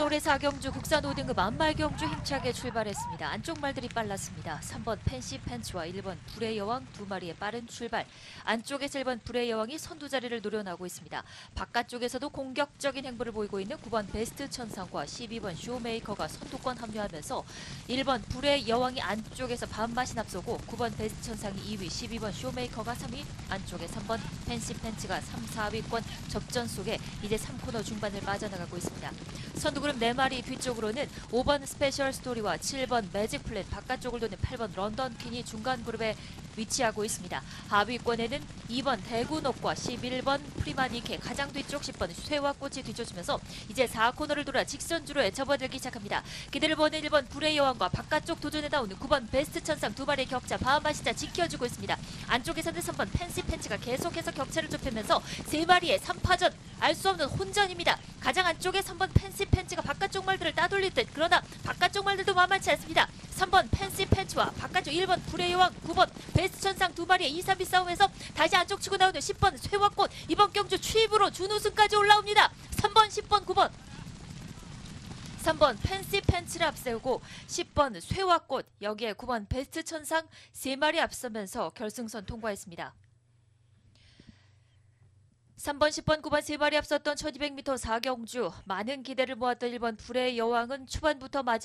서울의 4경주 국산 5등급 안말경주 힘차게 출발했습니다. 안쪽 말들이 빨랐습니다. 3번 펜시 펜츠와 1번 불의 여왕 두 마리의 빠른 출발. 안쪽에서 1번 불의 여왕이 선두 자리를 노려나고 있습니다. 바깥쪽에서도 공격적인 행보를 보이고 있는 9번 베스트 천상과 12번 쇼메이커가 선두권 합류하면서 1번 불의 여왕이 안쪽에서 반맛이 앞서고 9번 베스트 천상이 2위, 12번 쇼메이커가 3위, 안쪽에 3번 펜시 펜츠가 3, 4위권 접전 속에 이제 3코너 중반을 빠져나가고 있습니다. 선두그룹 4마리 뒤쪽으로는 5번 스페셜 스토리와 7번 매직 플랜 바깥쪽을 도는 8번 런던 퀸이 중간 그룹에 위치하고 있습니다. 하위권에는 2번 대구녹과 11번 프리마니케 가장 뒤쪽 10번 쇠와 꽃이 뒤쫓으면서 이제 4코너를 돌아 직선주로에 접어들기 시작합니다. 기대를 보는 1번 불의 여왕과 바깥쪽 도전에 나오는 9번 베스트 천상 두 마리의 격차 바하마시자 지켜주고 있습니다. 안쪽에서는 3번 펜시 펜치가 계속해서 격차를 좁히면서 세 마리의 3파전 알 수 없는 혼전입니다. 가장 안쪽에 3번 펜시 펜치가 바깥쪽 말들을 따돌릴 듯 그러나 바깥쪽 말들도 만만치 않습니다. 3번 펜 시 펜치와 바깥쪽 1번 불의 여왕 9번 베스트 천상 두 마리의 2, 3위 싸움에서 다시 안쪽 치고 나오는 10번 쇠화꽃 이번 경주 추입으로 준우승까지 올라옵니다. 3번 10번 9번 3번 펜시 펜치를 앞세우고 10번 쇠화꽃 여기에 9번 베스트 천상 3마리 앞서면서 결승선 통과했습니다. 3번, 10번, 9번 세 마리 앞섰던 1200m 4경주 많은 기대를 모았던 1번 불의 여왕은 초반부터 마지막